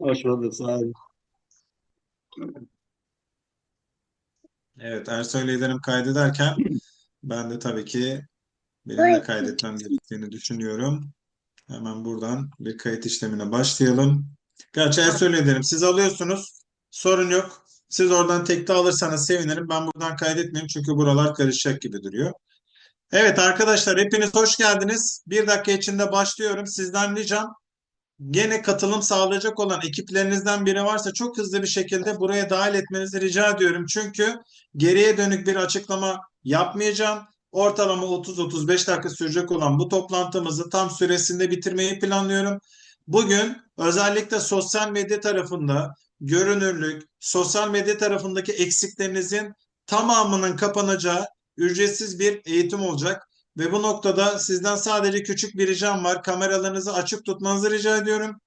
Hoş bulduk. Sağ olun. Evet, Ersoy liderim kaydederken ben de tabii ki benim de kaydetmem gerektiğini düşünüyorum. Hemen buradan bir kayıt işlemine başlayalım. Gerçi Ersoy liderim siz alıyorsunuz. Sorun yok. Siz oradan tekte alırsanız sevinirim. Ben buradan kaydetmeyeyim çünkü buralar karışacak gibi duruyor. Evet arkadaşlar hepiniz hoş geldiniz. Bir dakika içinde başlıyorum. Sizden ricam gene katılım sağlayacak olan ekiplerinizden biri varsa çok hızlı bir şekilde buraya dahil etmenizi rica ediyorum. Çünkü geriye dönük bir açıklama yapmayacağım. Ortalama 30-35 dakika sürecek olan bu toplantımızı tam süresinde bitirmeyi planlıyorum. Bugün özellikle sosyal medya tarafında görünürlük, sosyal medya tarafındaki eksiklerinizin tamamının kapanacağı ücretsiz bir eğitim olacak. Ve bu noktada sizden sadece küçük bir ricam var. Kameralarınızı açık tutmanızı rica ediyorum.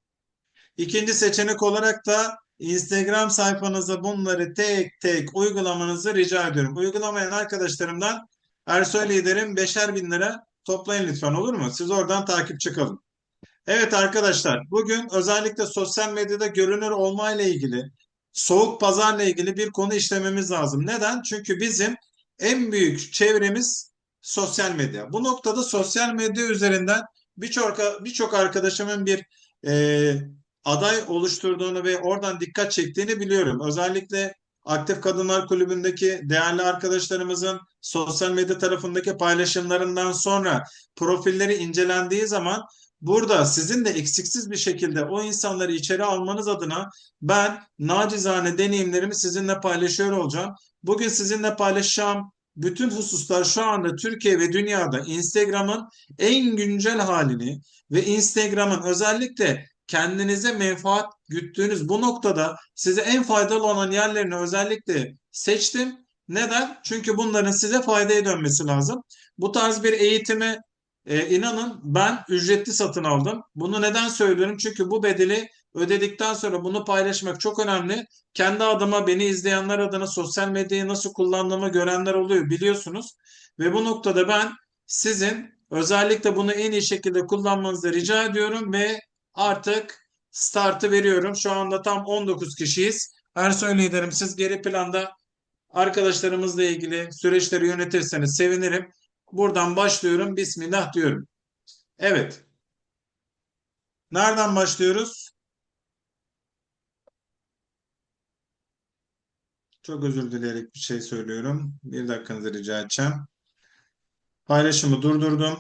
İkinci seçenek olarak da Instagram sayfanıza bunları tek tek uygulamanızı rica ediyorum. Uygulamayan arkadaşlarımdan Ersoy Lider'in beşer bin lira toplayın lütfen olur mu? Siz oradan takipçi kalın. Evet arkadaşlar bugün özellikle sosyal medyada görünür olma ile ilgili soğuk pazarla ilgili bir konu işlememiz lazım. Neden? Çünkü bizim en büyük çevremiz sosyal medya. Bu noktada sosyal medya üzerinden birçok birçok arkadaşımın bir e, aday oluşturduğunu ve oradan dikkat çektiğini biliyorum. Özellikle Aktif Kadınlar Kulübü'ndeki değerli arkadaşlarımızın sosyal medya tarafındaki paylaşımlarından sonra profilleri incelendiği zaman burada sizin de eksiksiz bir şekilde o insanları içeri almanız adına ben nacizane deneyimlerimi sizinle paylaşıyor olacağım. Bugün sizinle paylaşacağım bütün hususlar şu anda Türkiye ve dünyada Instagram'ın en güncel halini ve Instagram'ın özellikle kendinize menfaat güttüğünüz bu noktada size en faydalı olan yerlerini özellikle seçtim. Neden? Çünkü bunların size faydaya dönmesi lazım. Bu tarz bir eğitimi e, inanın ben ücretli satın aldım. Bunu neden söylüyorum? Çünkü bu bedeli ödedikten sonra bunu paylaşmak çok önemli. Kendi adıma beni izleyenler adına sosyal medyayı nasıl kullandığımı görenler oluyor biliyorsunuz. Ve bu noktada ben sizin özellikle bunu en iyi şekilde kullanmanızı rica ediyorum ve artık startı veriyorum. Şu anda tam 19 kişiyiz. Ersoy liderim siz geri planda arkadaşlarımızla ilgili süreçleri yönetirseniz sevinirim. Buradan başlıyorum. Bismillah diyorum. Evet. Nereden başlıyoruz? Çok özür dileyerek bir şey söylüyorum. Bir dakikanızı rica edeceğim. Paylaşımı durdurdum.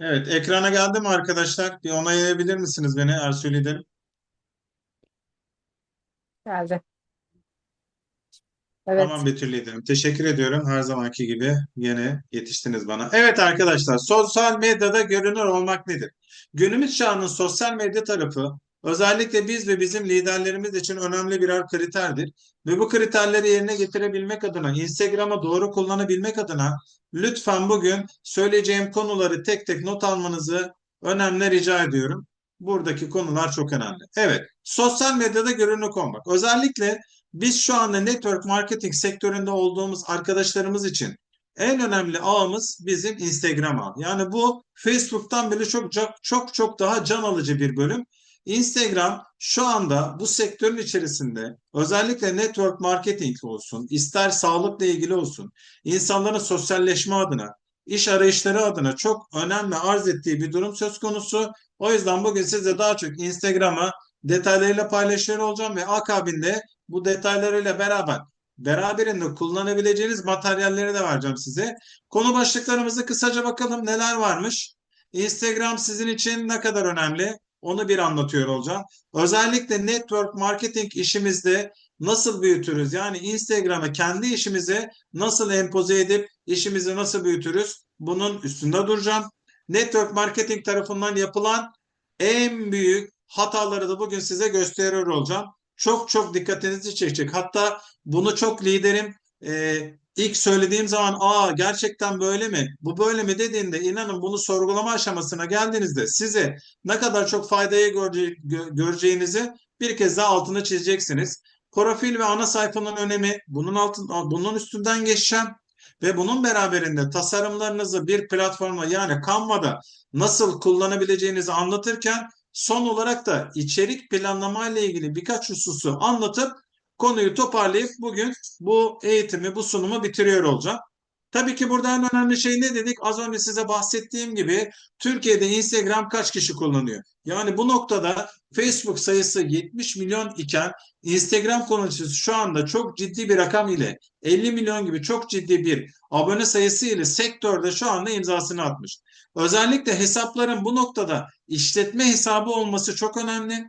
Evet, ekrana geldi mi arkadaşlar? Bir onaylayabilir misiniz beni Ersoy liderim? Geldi. Evet. Tamam Betül liderim. Teşekkür ediyorum. Her zamanki gibi yine yetiştiniz bana. Evet arkadaşlar, sosyal medyada görünür olmak nedir? Günümüz çağının sosyal medya tarafı özellikle biz ve bizim liderlerimiz için önemli birer kriterdir. Ve bu kriterleri yerine getirebilmek adına, Instagram'ı doğru kullanabilmek adına lütfen bugün söyleyeceğim konuları tek tek not almanızı önemli rica ediyorum. Buradaki konular çok önemli. Evet, sosyal medyada görünür olmak. Özellikle biz şu anda network marketing sektöründe olduğumuz arkadaşlarımız için en önemli ağımız bizim Instagram ağı. Yani bu Facebook'tan bile çok çok çok daha can alıcı bir bölüm. Instagram şu anda bu sektörün içerisinde özellikle network marketing olsun, ister sağlıkla ilgili olsun, insanların sosyalleşme adına, iş arayışları adına çok önemli arz ettiği bir durum söz konusu. O yüzden bugün size daha çok Instagram'a detaylarıyla paylaşıyor olacağım ve akabinde bu detaylarıyla beraber beraberinde kullanabileceğiniz materyalleri de vereceğim size. Konu başlıklarımızı kısaca bakalım neler varmış. Instagram sizin için ne kadar önemli? Onu bir anlatıyor olacağım. Özellikle network marketing işimizde nasıl büyütürüz? Yani Instagram'ı kendi işimize nasıl empoze edip işimizi nasıl büyütürüz? Bunun üstünde duracağım. Network marketing tarafından yapılan en büyük hataları da bugün size gösteriyor olacağım. Çok çok dikkatinizi çekecek. Hatta bunu çok liderim e, ilk söylediğim zaman aa gerçekten böyle mi? Bu böyle mi dediğinde inanın bunu sorgulama aşamasına geldiğinizde size ne kadar çok faydayı görece göreceğinizi bir kez daha altını çizeceksiniz. Profil ve ana sayfanın önemi bunun altın bunun üstünden geçeceğim. ve bunun beraberinde tasarımlarınızı bir platforma yani Canva'da nasıl kullanabileceğinizi anlatırken son olarak da içerik planlama ile ilgili birkaç hususu anlatıp konuyu toparlayıp bugün bu eğitimi, bu sunumu bitiriyor olacağım. Tabii ki burada en önemli şey ne dedik? Az önce size bahsettiğim gibi Türkiye'de Instagram kaç kişi kullanıyor? Yani bu noktada Facebook sayısı 70 milyon iken Instagram kullanıcısı şu anda çok ciddi bir rakam ile 50 milyon gibi çok ciddi bir abone sayısı ile sektörde şu anda imzasını atmış. Özellikle hesapların bu noktada işletme hesabı olması çok önemli.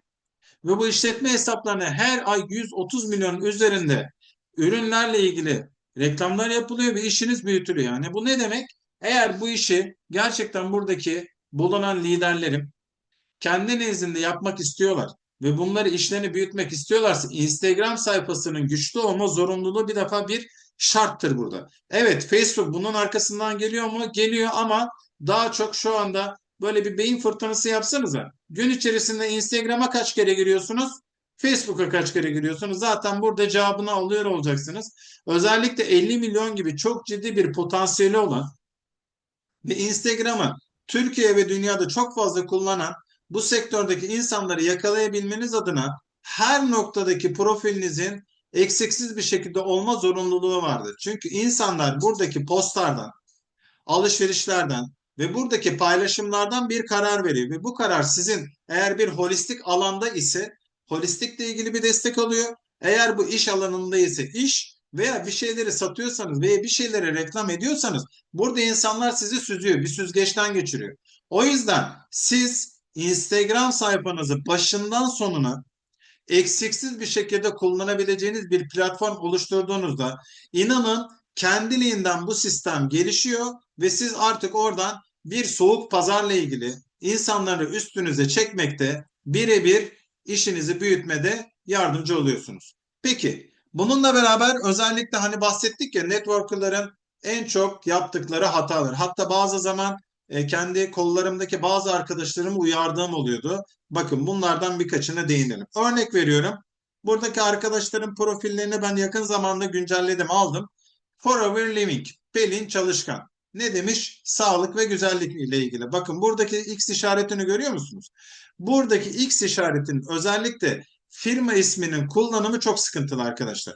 Ve bu işletme hesaplarına her ay 130 milyon üzerinde ürünlerle ilgili reklamlar yapılıyor ve işiniz büyütülüyor. Yani bu ne demek? Eğer bu işi gerçekten buradaki bulunan liderlerim kendi nezdinde yapmak istiyorlar ve bunları işlerini büyütmek istiyorlarsa Instagram sayfasının güçlü olma zorunluluğu bir defa bir şarttır burada. Evet Facebook bunun arkasından geliyor mu? Geliyor ama daha çok şu anda böyle bir beyin fırtınası yapsanıza. Gün içerisinde Instagram'a kaç kere giriyorsunuz? Facebook'a kaç kere giriyorsunuz? Zaten burada cevabını alıyor olacaksınız. Özellikle 50 milyon gibi çok ciddi bir potansiyeli olan ve Instagram'ı Türkiye ve dünyada çok fazla kullanan bu sektördeki insanları yakalayabilmeniz adına her noktadaki profilinizin eksiksiz bir şekilde olma zorunluluğu vardır. Çünkü insanlar buradaki postlardan, alışverişlerden ve buradaki paylaşımlardan bir karar veriyor ve bu karar sizin eğer bir holistik alanda ise holistikle ilgili bir destek alıyor. Eğer bu iş alanında ise iş veya bir şeyleri satıyorsanız veya bir şeylere reklam ediyorsanız burada insanlar sizi süzüyor, bir süzgeçten geçiriyor. O yüzden siz Instagram sayfanızı başından sonuna eksiksiz bir şekilde kullanabileceğiniz bir platform oluşturduğunuzda inanın kendiliğinden bu sistem gelişiyor ve siz artık oradan bir soğuk pazarla ilgili insanları üstünüze çekmekte birebir işinizi büyütmede yardımcı oluyorsunuz. Peki bununla beraber özellikle hani bahsettik ya networkerların en çok yaptıkları hatalar. Hatta bazı zaman e, kendi kollarımdaki bazı arkadaşlarımı uyardığım oluyordu. Bakın bunlardan birkaçına değinelim. Örnek veriyorum. Buradaki arkadaşların profillerini ben yakın zamanda güncelledim, aldım. Forever Living, Pelin Çalışkan. Ne demiş? Sağlık ve güzellik ile ilgili. Bakın buradaki X işaretini görüyor musunuz? Buradaki X işaretinin özellikle firma isminin kullanımı çok sıkıntılı arkadaşlar.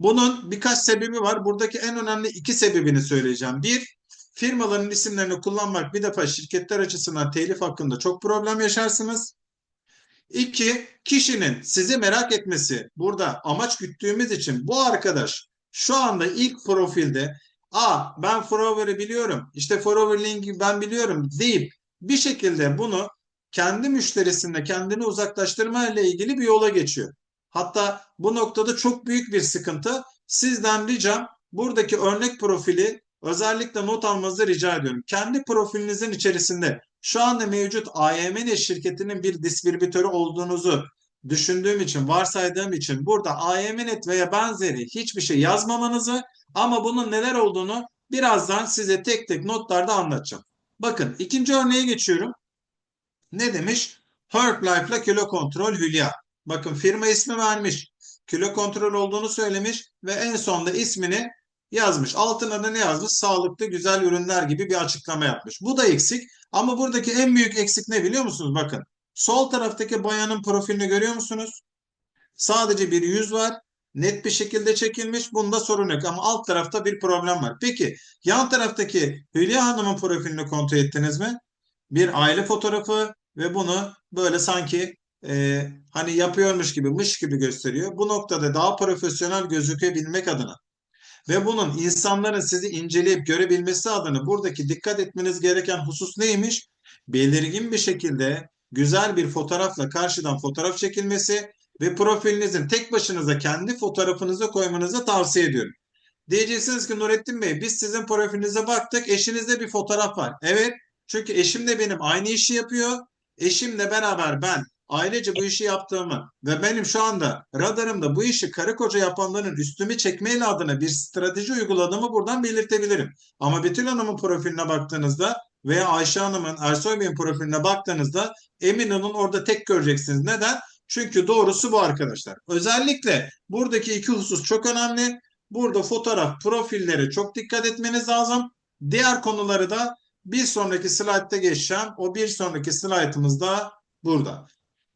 Bunun birkaç sebebi var. Buradaki en önemli iki sebebini söyleyeceğim. Bir, firmaların isimlerini kullanmak bir defa şirketler açısından telif hakkında çok problem yaşarsınız. İki, kişinin sizi merak etmesi. Burada amaç güttüğümüz için bu arkadaş şu anda ilk profilde a ben Forever'ı biliyorum işte Forever Link'i ben biliyorum deyip bir şekilde bunu kendi müşterisinde kendini uzaklaştırma ile ilgili bir yola geçiyor. Hatta bu noktada çok büyük bir sıkıntı. Sizden ricam buradaki örnek profili özellikle not almanızı rica ediyorum. Kendi profilinizin içerisinde şu anda mevcut AYMN şirketinin bir distribütörü olduğunuzu düşündüğüm için, varsaydığım için burada AYMNet veya benzeri hiçbir şey yazmamanızı ama bunun neler olduğunu birazdan size tek tek notlarda anlatacağım. Bakın ikinci örneğe geçiyorum. Ne demiş? Herblife'la kilo kontrol Hülya. Bakın firma ismi vermiş. Kilo kontrol olduğunu söylemiş ve en sonda ismini yazmış. Altına da ne yazmış? Sağlıklı güzel ürünler gibi bir açıklama yapmış. Bu da eksik. Ama buradaki en büyük eksik ne biliyor musunuz? Bakın. Sol taraftaki bayanın profilini görüyor musunuz? Sadece bir yüz var. Net bir şekilde çekilmiş. Bunda sorun yok ama alt tarafta bir problem var. Peki yan taraftaki Hülya Hanım'ın profilini kontrol ettiniz mi? Bir aile fotoğrafı ve bunu böyle sanki e, hani yapıyormuş gibi, mış gibi gösteriyor. Bu noktada daha profesyonel gözükebilmek adına ve bunun insanların sizi inceleyip görebilmesi adına buradaki dikkat etmeniz gereken husus neymiş? Belirgin bir şekilde güzel bir fotoğrafla karşıdan fotoğraf çekilmesi ve profilinizin tek başınıza kendi fotoğrafınızı koymanızı tavsiye ediyorum. Diyeceksiniz ki Nurettin Bey biz sizin profilinize baktık eşinizde bir fotoğraf var. Evet çünkü eşim de benim aynı işi yapıyor. Eşimle beraber ben ailece bu işi yaptığımı ve benim şu anda radarımda bu işi karı koca yapanların üstümü çekmeyle adına bir strateji uyguladığımı buradan belirtebilirim. Ama Betül Hanım'ın profiline baktığınızda veya Ayşe Hanım'ın, Ersoy Bey'in profiline baktığınızda emin olun orada tek göreceksiniz. Neden? Çünkü doğrusu bu arkadaşlar. Özellikle buradaki iki husus çok önemli. burada fotoğraf profillere çok dikkat etmeniz lazım. Diğer konuları da bir sonraki slaytta geçeceğim. O bir sonraki slaytımız da burada.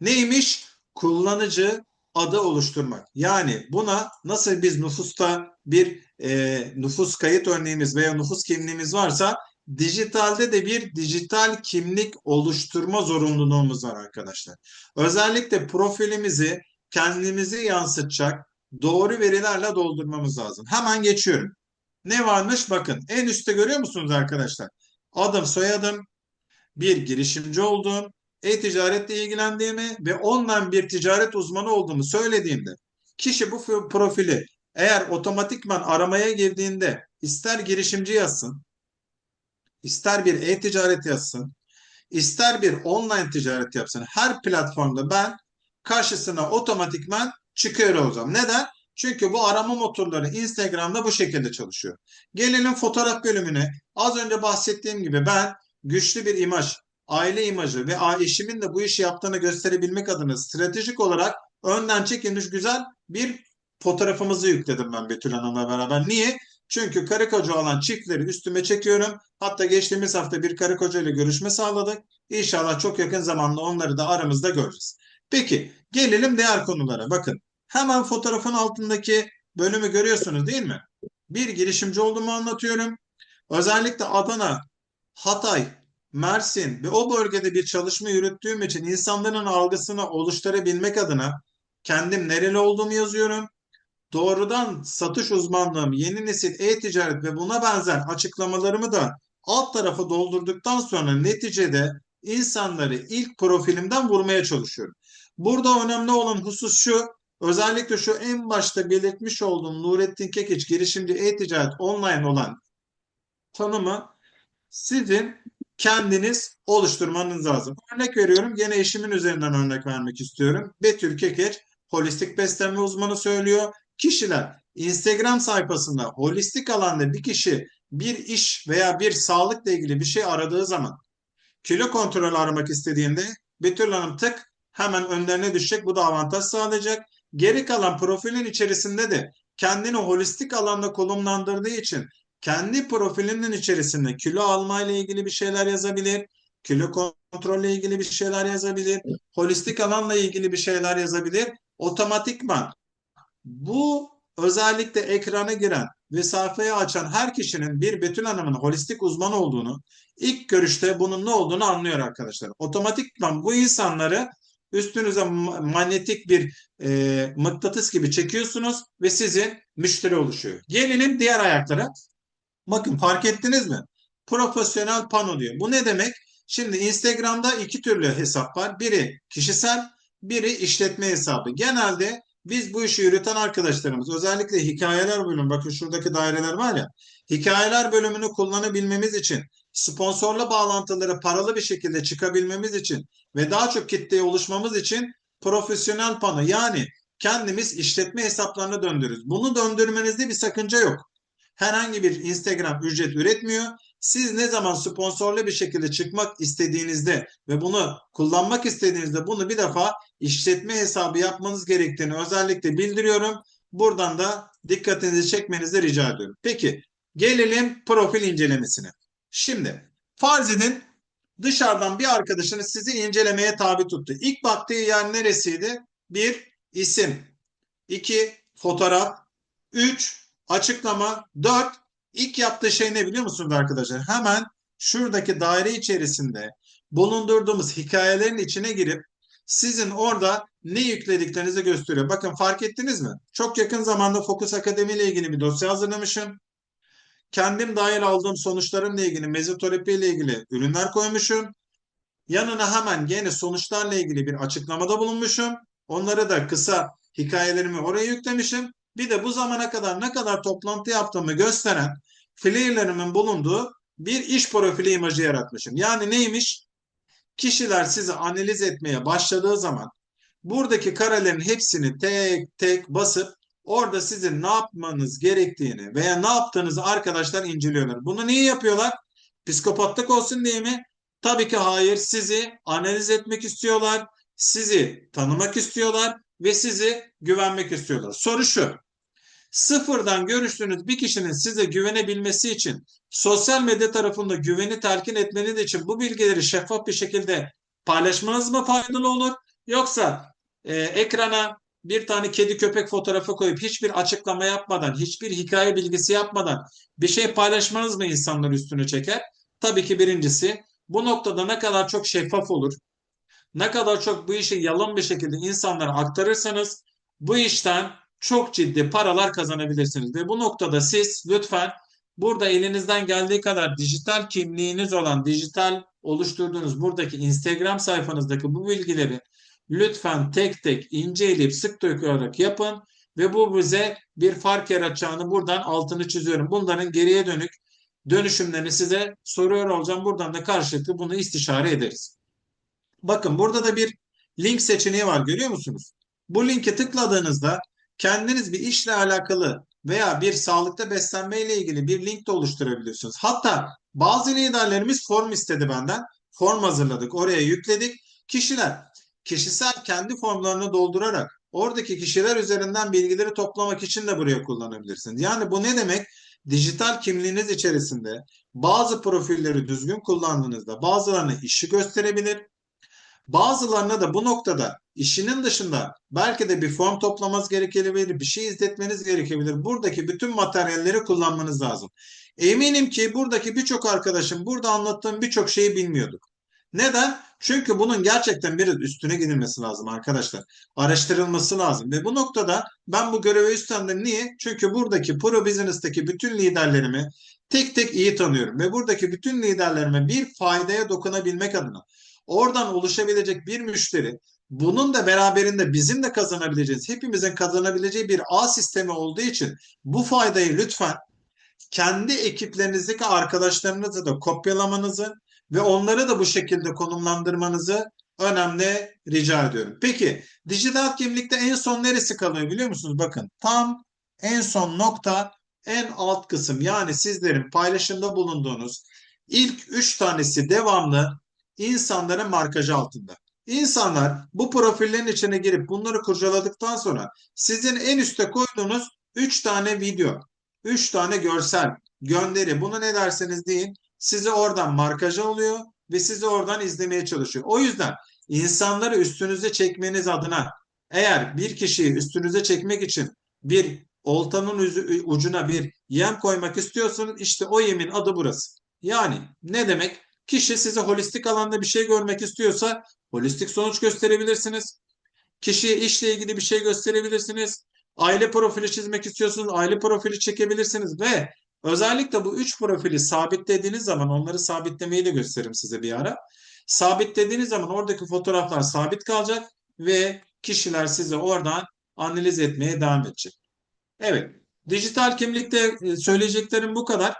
Neymiş? Kullanıcı adı oluşturmak. Yani buna nasıl biz nüfusta bir e, nüfus kayıt örneğimiz veya nüfus kimliğimiz varsa dijitalde de bir dijital kimlik oluşturma zorunluluğumuz var arkadaşlar. Özellikle profilimizi kendimizi yansıtacak doğru verilerle doldurmamız lazım. Hemen geçiyorum. Ne varmış? Bakın en üstte görüyor musunuz arkadaşlar? Adım, soyadım, bir girişimci olduğum, e-ticaretle ilgilendiğimi ve online bir ticaret uzmanı olduğumu söylediğimde kişi bu profili eğer otomatikman aramaya girdiğinde ister girişimci yazsın, ister bir e-ticaret yazsın, ister bir online ticaret yapsın her platformda ben karşısına otomatikman çıkıyor olacağım. Neden? Çünkü bu arama motorları Instagram'da bu şekilde çalışıyor. Gelelim fotoğraf bölümüne. Az önce bahsettiğim gibi ben güçlü bir imaj, aile imajı ve eşimin de bu işi yaptığını gösterebilmek adına stratejik olarak önden çekilmiş güzel bir fotoğrafımızı yükledim ben Betül Hanım'la beraber. Niye? Çünkü karı koca olan çiftleri üstüme çekiyorum. Hatta geçtiğimiz hafta bir karı koca ile görüşme sağladık. İnşallah çok yakın zamanda onları da aramızda göreceğiz. Peki gelelim diğer konulara. Bakın hemen fotoğrafın altındaki bölümü görüyorsunuz değil mi? Bir girişimci olduğumu anlatıyorum. Özellikle Adana, Hatay, Mersin ve o bölgede bir çalışma yürüttüğüm için insanların algısını oluşturabilmek adına kendim nereli olduğumu yazıyorum. Doğrudan satış uzmanlığım, yeni nesil e-ticaret ve buna benzer açıklamalarımı da alt tarafa doldurduktan sonra neticede insanları ilk profilimden vurmaya çalışıyorum. Burada önemli olan husus şu, özellikle şu en başta belirtmiş olduğum Nurettin Kekiç girişimci e-ticaret online olan tanımı sizin kendiniz oluşturmanız lazım. Örnek veriyorum. Gene eşimin üzerinden örnek vermek istiyorum. Betül Kekeç holistik beslenme uzmanı söylüyor. Kişiler Instagram sayfasında holistik alanda bir kişi bir iş veya bir sağlıkla ilgili bir şey aradığı zaman kilo kontrolü aramak istediğinde Betül Hanım tık hemen önlerine düşecek. Bu da avantaj sağlayacak. Geri kalan profilin içerisinde de kendini holistik alanda konumlandırdığı için kendi profilinin içerisinde kilo alma ile ilgili bir şeyler yazabilir. Kilo kontrolle ilgili bir şeyler yazabilir. Holistik alanla ilgili bir şeyler yazabilir. Otomatikman bu özellikle ekrana giren ve sayfayı açan her kişinin bir Betül Hanım'ın holistik uzman olduğunu ilk görüşte bunun ne olduğunu anlıyor arkadaşlar. Otomatikman bu insanları üstünüze manyetik bir e, mıknatıs gibi çekiyorsunuz ve sizin müşteri oluşuyor. Gelelim diğer ayaklara. Bakın fark ettiniz mi? Profesyonel pano diyor. Bu ne demek? Şimdi Instagram'da iki türlü hesap var. Biri kişisel, biri işletme hesabı. Genelde biz bu işi yürüten arkadaşlarımız özellikle hikayeler bölümü bakın şuradaki daireler var ya hikayeler bölümünü kullanabilmemiz için sponsorla bağlantıları paralı bir şekilde çıkabilmemiz için ve daha çok kitleye oluşmamız için profesyonel pano yani kendimiz işletme hesaplarını döndürürüz. Bunu döndürmenizde bir sakınca yok herhangi bir Instagram ücret üretmiyor. Siz ne zaman sponsorlu bir şekilde çıkmak istediğinizde ve bunu kullanmak istediğinizde bunu bir defa işletme hesabı yapmanız gerektiğini özellikle bildiriyorum. Buradan da dikkatinizi çekmenizi rica ediyorum. Peki gelelim profil incelemesine. Şimdi farz edin dışarıdan bir arkadaşınız sizi incelemeye tabi tuttu. İlk baktığı yer neresiydi? Bir, isim. iki fotoğraf. Üç, Açıklama 4. İlk yaptığı şey ne biliyor musunuz arkadaşlar? Hemen şuradaki daire içerisinde bulundurduğumuz hikayelerin içine girip sizin orada ne yüklediklerinizi gösteriyor. Bakın fark ettiniz mi? Çok yakın zamanda Focus Akademi ile ilgili bir dosya hazırlamışım. Kendim dahil aldığım sonuçlarımla ilgili mezoterapi ile ilgili ürünler koymuşum. Yanına hemen yeni sonuçlarla ilgili bir açıklamada bulunmuşum. Onları da kısa hikayelerimi oraya yüklemişim. Bir de bu zamana kadar ne kadar toplantı yaptığımı gösteren flyerlerimin bulunduğu bir iş profili imajı yaratmışım. Yani neymiş? Kişiler sizi analiz etmeye başladığı zaman buradaki karelerin hepsini tek tek basıp orada sizin ne yapmanız gerektiğini veya ne yaptığınızı arkadaşlar inceliyorlar. Bunu niye yapıyorlar? Psikopatlık olsun diye mi? Tabii ki hayır. Sizi analiz etmek istiyorlar. Sizi tanımak istiyorlar ve sizi güvenmek istiyorlar. Soru şu. Sıfırdan görüştüğünüz bir kişinin size güvenebilmesi için sosyal medya tarafında güveni telkin etmeniz için bu bilgileri şeffaf bir şekilde paylaşmanız mı faydalı olur? Yoksa e, ekrana bir tane kedi köpek fotoğrafı koyup hiçbir açıklama yapmadan, hiçbir hikaye bilgisi yapmadan bir şey paylaşmanız mı insanları üstüne çeker? Tabii ki birincisi bu noktada ne kadar çok şeffaf olur, ne kadar çok bu işi yalan bir şekilde insanlara aktarırsanız bu işten çok ciddi paralar kazanabilirsiniz. Ve bu noktada siz lütfen burada elinizden geldiği kadar dijital kimliğiniz olan, dijital oluşturduğunuz buradaki Instagram sayfanızdaki bu bilgileri lütfen tek tek inceleyip sık dokuyarak yapın ve bu bize bir fark yaratacağını buradan altını çiziyorum. Bunların geriye dönük dönüşümlerini size soruyor olacağım. Buradan da karşılıklı bunu istişare ederiz. Bakın burada da bir link seçeneği var görüyor musunuz? Bu linke tıkladığınızda kendiniz bir işle alakalı veya bir sağlıkta beslenme ile ilgili bir link de oluşturabiliyorsunuz. Hatta bazı liderlerimiz form istedi benden. Form hazırladık. Oraya yükledik. Kişiler kişisel kendi formlarını doldurarak oradaki kişiler üzerinden bilgileri toplamak için de buraya kullanabilirsiniz. Yani bu ne demek? Dijital kimliğiniz içerisinde bazı profilleri düzgün kullandığınızda bazılarına işi gösterebilir, Bazılarına da bu noktada işinin dışında belki de bir form toplamanız gerekebilir, bir şey izletmeniz gerekebilir. Buradaki bütün materyalleri kullanmanız lazım. Eminim ki buradaki birçok arkadaşım burada anlattığım birçok şeyi bilmiyorduk. Neden? Çünkü bunun gerçekten biraz üstüne gidilmesi lazım arkadaşlar. Araştırılması lazım. Ve bu noktada ben bu görevi üstlendim. Niye? Çünkü buradaki pro business'taki bütün liderlerimi tek tek iyi tanıyorum. Ve buradaki bütün liderlerime bir faydaya dokunabilmek adına oradan oluşabilecek bir müşteri bunun da beraberinde bizim de kazanabileceğiz, hepimizin kazanabileceği bir ağ sistemi olduğu için bu faydayı lütfen kendi ekiplerinizdeki arkadaşlarınızı da kopyalamanızı ve onları da bu şekilde konumlandırmanızı önemli rica ediyorum. Peki dijital kimlikte en son neresi kalıyor biliyor musunuz? Bakın tam en son nokta en alt kısım yani sizlerin paylaşımda bulunduğunuz ilk üç tanesi devamlı insanların markajı altında. İnsanlar bu profillerin içine girip bunları kurcaladıktan sonra sizin en üste koyduğunuz 3 tane video, 3 tane görsel, gönderi bunu ne derseniz deyin sizi oradan markajı oluyor ve sizi oradan izlemeye çalışıyor. O yüzden insanları üstünüze çekmeniz adına eğer bir kişiyi üstünüze çekmek için bir oltanın ucuna bir yem koymak istiyorsanız işte o yemin adı burası. Yani ne demek? Kişi size holistik alanda bir şey görmek istiyorsa holistik sonuç gösterebilirsiniz. Kişiye işle ilgili bir şey gösterebilirsiniz. Aile profili çizmek istiyorsunuz. Aile profili çekebilirsiniz ve özellikle bu üç profili sabitlediğiniz zaman onları sabitlemeyi de gösteririm size bir ara. Sabitlediğiniz zaman oradaki fotoğraflar sabit kalacak ve kişiler size oradan analiz etmeye devam edecek. Evet. Dijital kimlikte e, söyleyeceklerim bu kadar.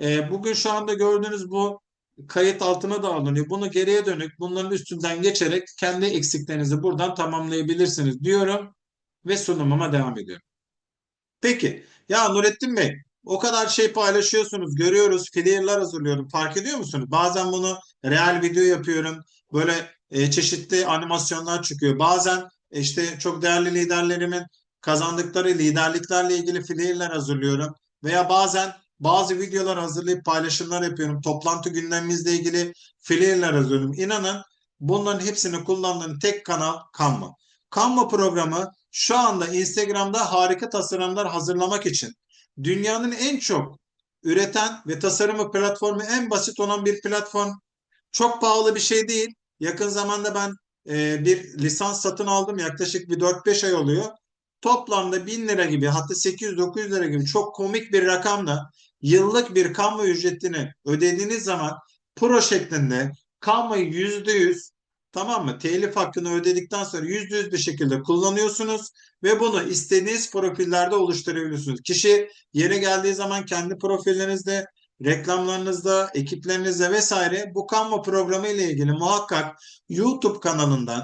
E, bugün şu anda gördüğünüz bu kayıt altına da alınıyor. Bunu geriye dönük bunların üstünden geçerek kendi eksiklerinizi buradan tamamlayabilirsiniz diyorum ve sunumuma devam ediyorum. Peki ya Nurettin Bey o kadar şey paylaşıyorsunuz görüyoruz flyer'lar hazırlıyorum fark ediyor musunuz? Bazen bunu real video yapıyorum böyle e, çeşitli animasyonlar çıkıyor. Bazen e, işte çok değerli liderlerimin kazandıkları liderliklerle ilgili flyer'lar hazırlıyorum veya bazen bazı videolar hazırlayıp paylaşımlar yapıyorum. Toplantı gündemimizle ilgili flyer'lar hazırlıyorum. İnanın bunların hepsini kullandığım tek kanal Canva. Canva programı şu anda Instagram'da harika tasarımlar hazırlamak için dünyanın en çok üreten ve tasarımı platformu en basit olan bir platform. Çok pahalı bir şey değil. Yakın zamanda ben e, bir lisans satın aldım. Yaklaşık bir 4-5 ay oluyor. Toplamda 1000 lira gibi hatta 800-900 lira gibi çok komik bir rakamla yıllık bir Canva ücretini ödediğiniz zaman pro şeklinde Canva'yı %100 tamam mı? Telif hakkını ödedikten sonra %100 bir şekilde kullanıyorsunuz ve bunu istediğiniz profillerde oluşturabiliyorsunuz. Kişi yere geldiği zaman kendi profillerinizde reklamlarınızda, ekiplerinizde vesaire bu Canva programı ile ilgili muhakkak YouTube kanalından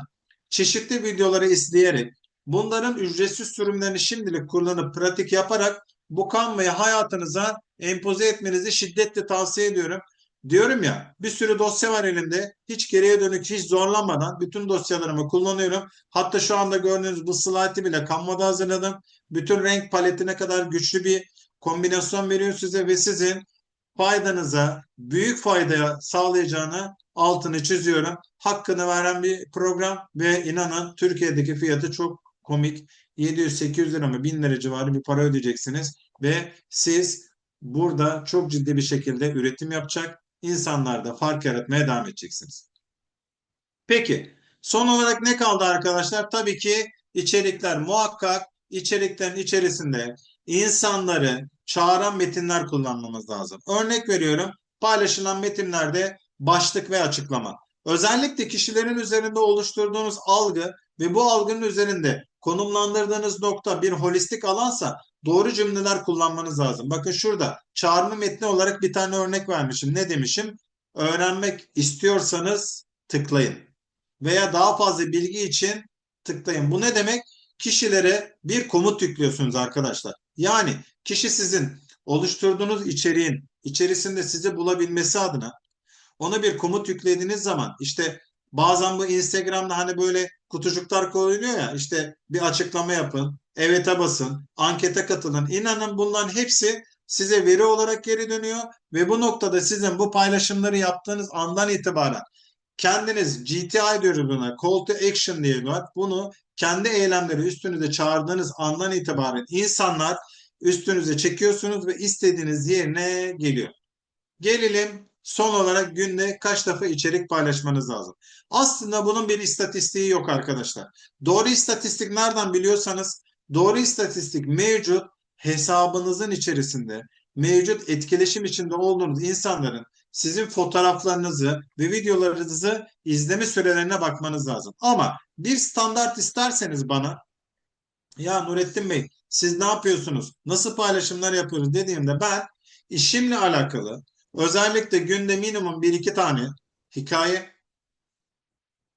çeşitli videoları izleyerek bunların ücretsiz sürümlerini şimdilik kullanıp pratik yaparak bu Canva'yı hayatınıza empoze etmenizi şiddetle tavsiye ediyorum. Diyorum ya bir sürü dosya var elimde. Hiç geriye dönük hiç zorlanmadan bütün dosyalarımı kullanıyorum. Hatta şu anda gördüğünüz bu slaytı bile Canva'da hazırladım. Bütün renk paletine kadar güçlü bir kombinasyon veriyor size ve sizin faydanıza, büyük faydaya sağlayacağını altını çiziyorum. Hakkını veren bir program ve inanın Türkiye'deki fiyatı çok komik. 700-800 lira mı 1000 lira civarı bir para ödeyeceksiniz ve siz burada çok ciddi bir şekilde üretim yapacak insanlarda fark yaratmaya devam edeceksiniz. Peki son olarak ne kaldı arkadaşlar? Tabii ki içerikler muhakkak içeriklerin içerisinde insanları çağıran metinler kullanmamız lazım. Örnek veriyorum paylaşılan metinlerde başlık ve açıklama. Özellikle kişilerin üzerinde oluşturduğunuz algı ve bu algının üzerinde konumlandırdığınız nokta bir holistik alansa doğru cümleler kullanmanız lazım. Bakın şurada çağrı metni olarak bir tane örnek vermişim. Ne demişim? Öğrenmek istiyorsanız tıklayın. Veya daha fazla bilgi için tıklayın. Bu ne demek? Kişilere bir komut yüklüyorsunuz arkadaşlar. Yani kişi sizin oluşturduğunuz içeriğin içerisinde sizi bulabilmesi adına ona bir komut yüklediğiniz zaman işte bazen bu Instagram'da hani böyle kutucuklar koyuluyor ya işte bir açıklama yapın, evet'e basın, ankete katılın. İnanın bunların hepsi size veri olarak geri dönüyor ve bu noktada sizin bu paylaşımları yaptığınız andan itibaren kendiniz GTI diyoruz buna, Call to Action diye var. Bunu kendi eylemleri üstünüze çağırdığınız andan itibaren insanlar üstünüze çekiyorsunuz ve istediğiniz yerine geliyor. Gelelim son olarak günde kaç defa içerik paylaşmanız lazım. Aslında bunun bir istatistiği yok arkadaşlar. Doğru istatistik nereden biliyorsanız doğru istatistik mevcut hesabınızın içerisinde mevcut etkileşim içinde olduğunuz insanların sizin fotoğraflarınızı ve videolarınızı izleme sürelerine bakmanız lazım. Ama bir standart isterseniz bana ya Nurettin Bey siz ne yapıyorsunuz? Nasıl paylaşımlar yapıyoruz dediğimde ben işimle alakalı özellikle günde minimum bir iki tane hikaye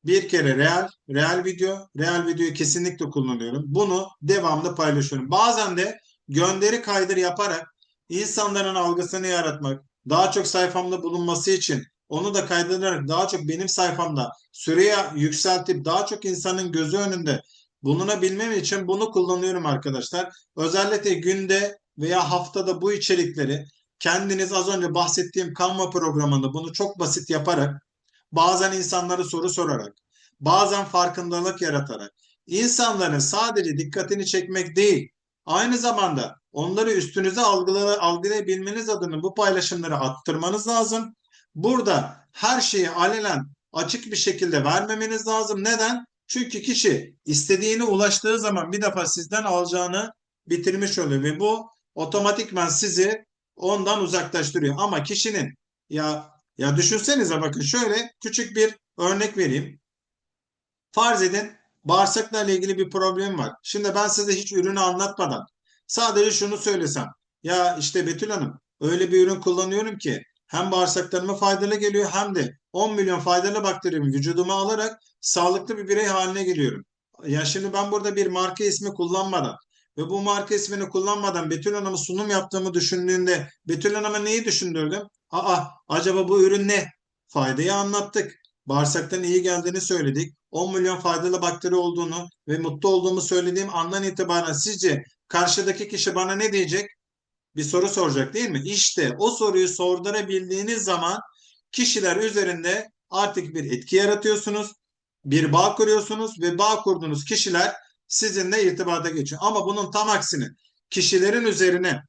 bir kere real, real video, real videoyu kesinlikle kullanıyorum. Bunu devamlı paylaşıyorum. Bazen de gönderi kaydır yaparak insanların algısını yaratmak, daha çok sayfamda bulunması için onu da kaydederak daha çok benim sayfamda süreye yükseltip daha çok insanın gözü önünde bulunabilmem için bunu kullanıyorum arkadaşlar. Özellikle günde veya haftada bu içerikleri kendiniz az önce bahsettiğim Canva programında bunu çok basit yaparak bazen insanlara soru sorarak bazen farkındalık yaratarak insanların sadece dikkatini çekmek değil aynı zamanda onları üstünüze algılayabilmeniz adına bu paylaşımları attırmanız lazım. Burada her şeyi alenen açık bir şekilde vermemeniz lazım. Neden? Çünkü kişi istediğine ulaştığı zaman bir defa sizden alacağını bitirmiş oluyor ve bu otomatikman sizi ondan uzaklaştırıyor. Ama kişinin ya ya düşünsenize bakın şöyle küçük bir örnek vereyim. Farz edin bağırsaklarla ilgili bir problem var. Şimdi ben size hiç ürünü anlatmadan sadece şunu söylesem. Ya işte Betül Hanım öyle bir ürün kullanıyorum ki hem bağırsaklarıma faydalı geliyor hem de 10 milyon faydalı bakterimi vücuduma alarak sağlıklı bir birey haline geliyorum. Ya şimdi ben burada bir marka ismi kullanmadan ve bu marka ismini kullanmadan Betül Hanım'a sunum yaptığımı düşündüğünde Betül Hanım'a neyi düşündürdüm? Aa acaba bu ürün ne? Faydayı anlattık. Bağırsaktan iyi geldiğini söyledik. 10 milyon faydalı bakteri olduğunu ve mutlu olduğumu söylediğim andan itibaren sizce karşıdaki kişi bana ne diyecek? Bir soru soracak değil mi? İşte o soruyu sordurabildiğiniz zaman kişiler üzerinde artık bir etki yaratıyorsunuz. Bir bağ kuruyorsunuz ve bağ kurduğunuz kişiler sizinle irtibata geçiyor. Ama bunun tam aksine kişilerin üzerine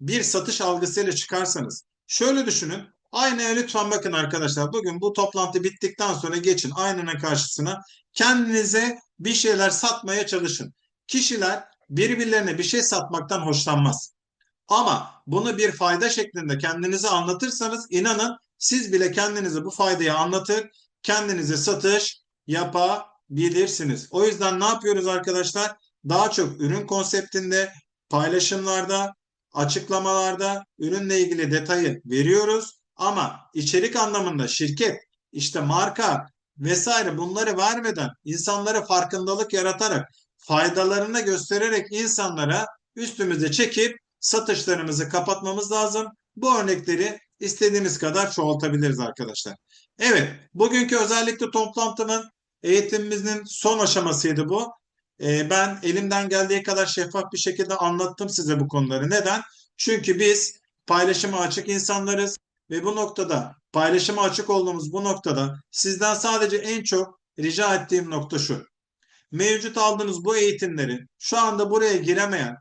bir satış algısıyla çıkarsanız şöyle düşünün. Aynaya lütfen bakın arkadaşlar. Bugün bu toplantı bittikten sonra geçin aynanın karşısına. Kendinize bir şeyler satmaya çalışın. Kişiler birbirlerine bir şey satmaktan hoşlanmaz. Ama bunu bir fayda şeklinde kendinize anlatırsanız inanın siz bile kendinize bu faydayı anlatır, kendinize satış yapabilirsiniz. O yüzden ne yapıyoruz arkadaşlar? Daha çok ürün konseptinde, paylaşımlarda, açıklamalarda ürünle ilgili detayı veriyoruz. Ama içerik anlamında şirket, işte marka vesaire bunları vermeden insanlara farkındalık yaratarak faydalarını göstererek insanlara üstümüze çekip satışlarımızı kapatmamız lazım. Bu örnekleri istediğiniz kadar çoğaltabiliriz arkadaşlar. Evet, bugünkü özellikle toplantımın eğitimimizin son aşamasıydı bu. Ee, ben elimden geldiği kadar şeffaf bir şekilde anlattım size bu konuları. Neden? Çünkü biz paylaşıma açık insanlarız ve bu noktada paylaşıma açık olduğumuz bu noktada sizden sadece en çok rica ettiğim nokta şu. Mevcut aldığınız bu eğitimleri şu anda buraya giremeyen,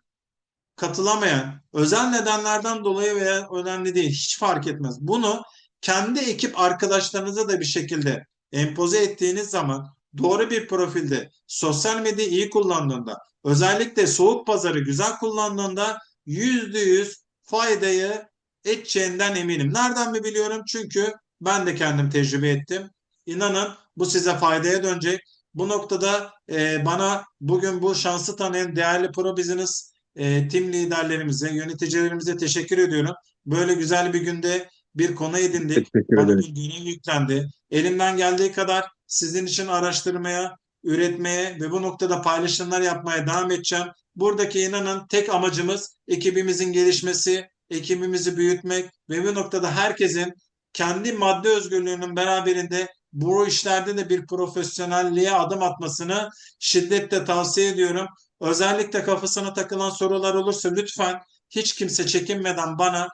katılamayan, özel nedenlerden dolayı veya önemli değil hiç fark etmez. Bunu kendi ekip arkadaşlarınıza da bir şekilde empoze ettiğiniz zaman doğru bir profilde sosyal medyayı iyi kullandığında özellikle soğuk pazarı güzel kullandığında yüzde yüz faydayı edeceğinden eminim. Nereden mi biliyorum? Çünkü ben de kendim tecrübe ettim. İnanın bu size faydaya dönecek. Bu noktada e, bana bugün bu şansı tanıyan değerli Pro Business e, tim liderlerimize, yöneticilerimize teşekkür ediyorum. Böyle güzel bir günde bir konu edindik. Bana bir görev yüklendi. Elimden geldiği kadar sizin için araştırmaya, üretmeye ve bu noktada paylaşımlar yapmaya devam edeceğim. Buradaki inanın tek amacımız ekibimizin gelişmesi, ekibimizi büyütmek ve bu noktada herkesin kendi maddi özgürlüğünün beraberinde bu işlerde de bir profesyonelliğe adım atmasını şiddetle tavsiye ediyorum. Özellikle kafasına takılan sorular olursa lütfen hiç kimse çekinmeden bana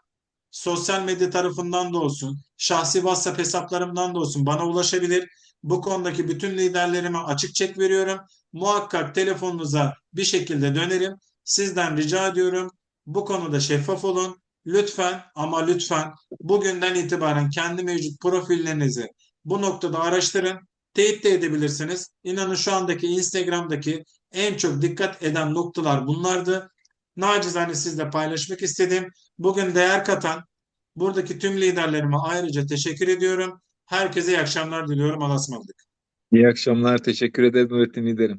sosyal medya tarafından da olsun, şahsi WhatsApp hesaplarımdan da olsun bana ulaşabilir. Bu konudaki bütün liderlerime açık çek veriyorum. Muhakkak telefonunuza bir şekilde dönerim. Sizden rica ediyorum. Bu konuda şeffaf olun. Lütfen ama lütfen bugünden itibaren kendi mevcut profillerinizi bu noktada araştırın. Teyit de edebilirsiniz. İnanın şu andaki Instagram'daki en çok dikkat eden noktalar bunlardı. Nacizane sizle paylaşmak istedim. Bugün değer katan buradaki tüm liderlerime ayrıca teşekkür ediyorum. Herkese iyi akşamlar diliyorum. Allah'a ısmarladık. İyi akşamlar. Teşekkür ederim öğretim liderim.